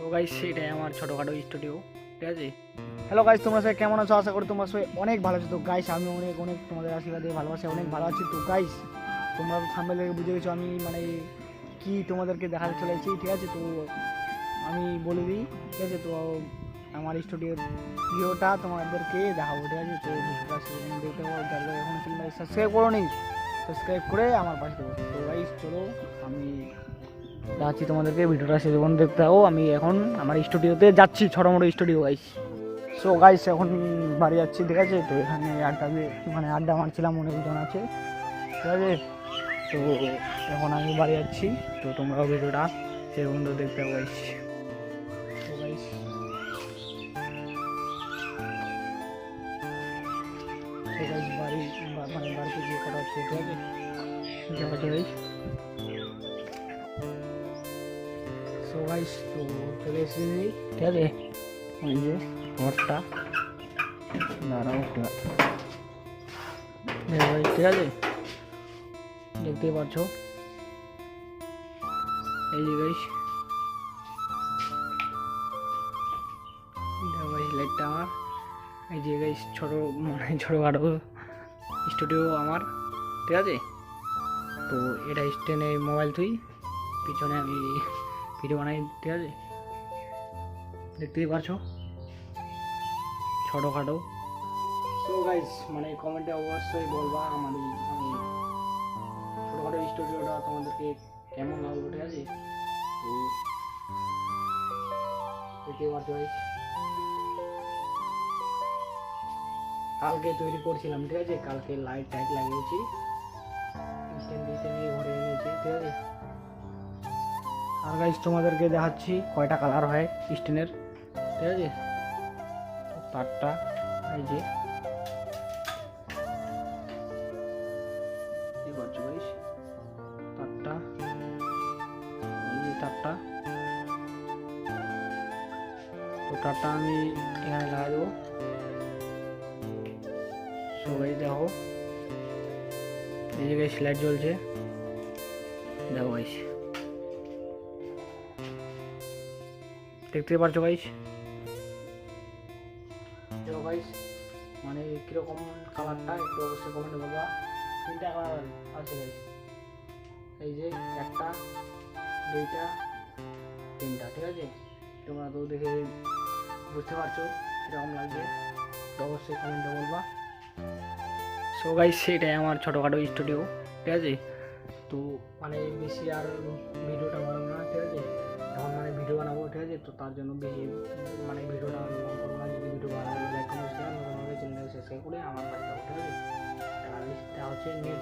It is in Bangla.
সো গাইস এটাই আমার ছোটোখাটো স্টুডিও ঠিক আছে? হ্যালো গাইস তোমরা সবাই কেমন আছো? আশা করি তোমরা সবাই অনেক ভালো আছো। তো গাইস আমি অনেক অনেক তোমাদের আশীর্বাদে ভালোবাসি, অনেক ভালো আছি। তো গাইস তোমরা থাম্বেল থেকে বুঝে গেছো আমি মানে কি তোমাদেরকে দেখাতে চলেছি, ঠিক আছে? তো আমি বলে দিই, ঠিক আছে? তো আমার স্টুডিওর ভিডিওটা তোমাদেরকে দেখাবো, ঠিক আছে? তো দেখতে এখন সাবস্ক্রাইব করো নি সাবস্ক্রাইব করে আমার পাশে দেবো তো গাইস চলো, আমি দেখাচ্ছি তোমাদেরকে, ভিডিওটা সেরকম দেখতে পাবো আমি এখন আমার স্টুডিওতে যাচ্ছি, ছোটো মোটো স্টুডিও গাইস সো গাইস এখন বাড়ি যাচ্ছি, ঠিক আছে? তো এখানে আড্ডা মানে আড্ডা মারছিলাম অনেকজন আছে। ঠিক আছে? তো এখন আমি বাড়ি যাচ্ছি। তো তোমরাও ভিডিওটা সেরকম তো দেখতে পাবো তো গাইস বাড়ি মানে বাড়িতে গিয়ে হচ্ছে, ঠিক আছে? হচ্ছে গাইস সো গাইস তো চলে এসেছি ঠিক আছে ওই যে ঘরটা দাঁড়াও। ভাই, ঠিক আছে দেখতেই পাচ্ছ? এই যে গাইস লাইটটা আমার এই যে গাইস ছোটো মানে ছোটোখাটো স্টুডিও আমার ঠিক আছে? তো এটা স্ট্যান্ডে মোবাইল তুই পিছনে আমি ভিডিও বানাই ঠিক আছে দেখতেই পারছ? ছোটোখাটো। সো গাইস মানে কমেন্টে অবশ্যই বলবা এই মানে ছোটোখাটো স্টুডিওটা তোমাদেরকে কেমন লাগল, ঠিক আছে? তো দেখতেই পারছ কালকে তৈরি করছিলাম, ঠিক আছে? কালকে লাইট টাইট লাগিয়েছি ঘরে এনেছি, ঠিক আছে? আর গাইস তোমাদেরকে দেখাচ্ছি কয়টা কালার হয় স্টেনের ঠিক আছে? তারটা, এই যে। তারটা তো তারটা আমি এখানে লাগাই দেবো। সবাই দেখো। এই জায়গায় স্লাইড জ্বলছে। দেখো গাইস দেখতে পারছ গাইস দেখো গাইস মানে কীরকম কালারটা একটু অবশ্যই কমেন্টে বলবা। তিনটা কালার আছে গাইস এই যে একটা দুইটা তিনটা ঠিক আছে? তোমরা তো দেখে বুঝতে পারছ কীরকম লাগছে তো অবশ্যই কমেন্টে বলবা। সো গাইস সেটাই আমার ছোটোখাটো স্টুডিও ঠিক আছে? তো মানে বেশি আর ভিডিওটা তো তার জন্য বেশি মানে ভিডিওটা আমি লং করব না, যদি ভিডিও ভালো লাগে লাইক কমেন্ট শেয়ার করে আমার বাড়িতে থাকো ঠিক আর হচ্ছে নেক্সট